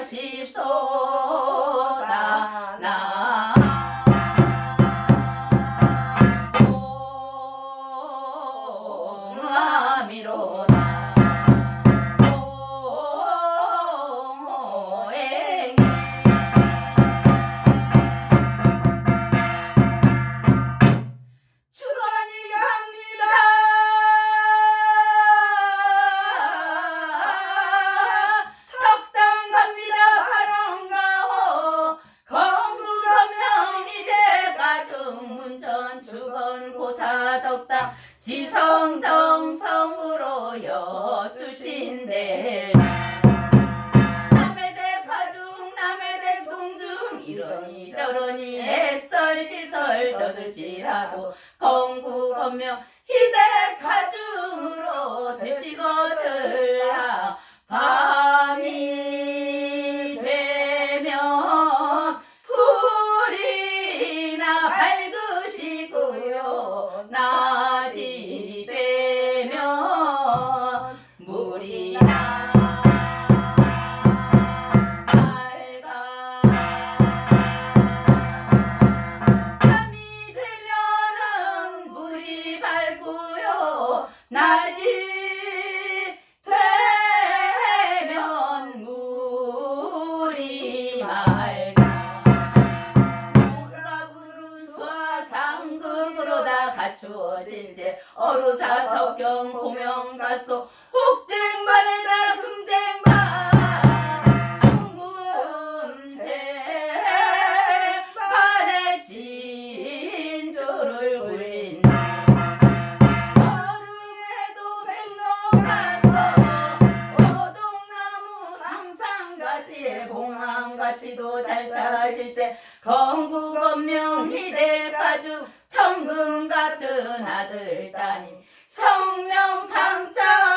사십소 떠들지라도 건국언명 갖추어진 제 어루사 석경 공명가소. 혹쟁반에다 금쟁반. 성군제 반에 진주를 굴린. 여름에도 백넘가서 오동나무 상상같이 봉황같이도 잘 사실 때 건국언명 희대가주 천금 같은 아들 따니 성명상자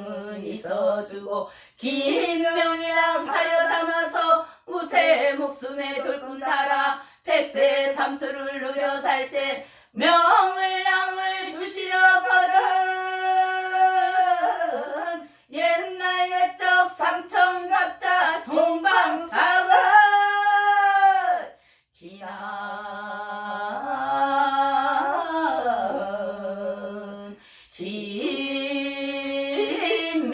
명은 있어주고 긴 명이랑 사려 담아서 무쇠 목숨에 돌꾼 달아 백세 삼수를 누려 살제 명을 낭을 주시려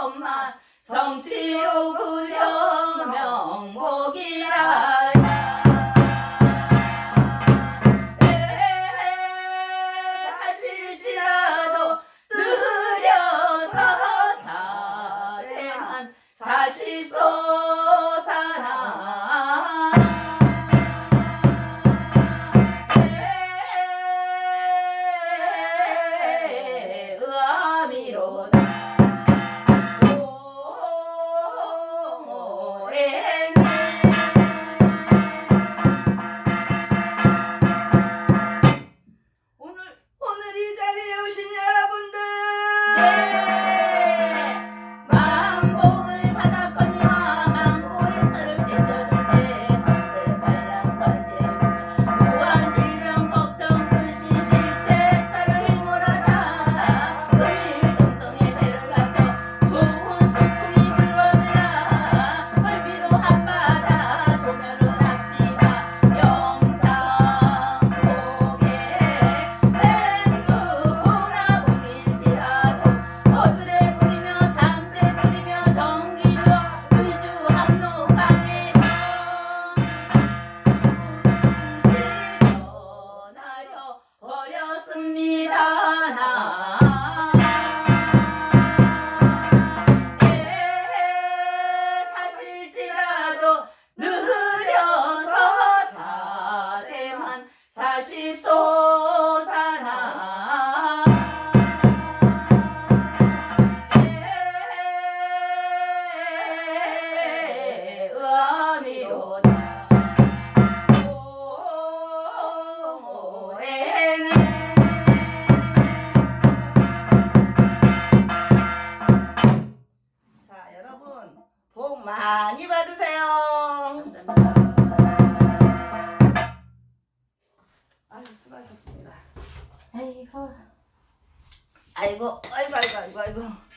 수엄만 성치로 구려 명복이라. 사실지라도 느려서 사대만 사십소 복 많이 받으세요. 감사합니다. 아유, 수고하셨습니다. 아이고. 아이고, 아이고, 아이고, 아이고. 아이고.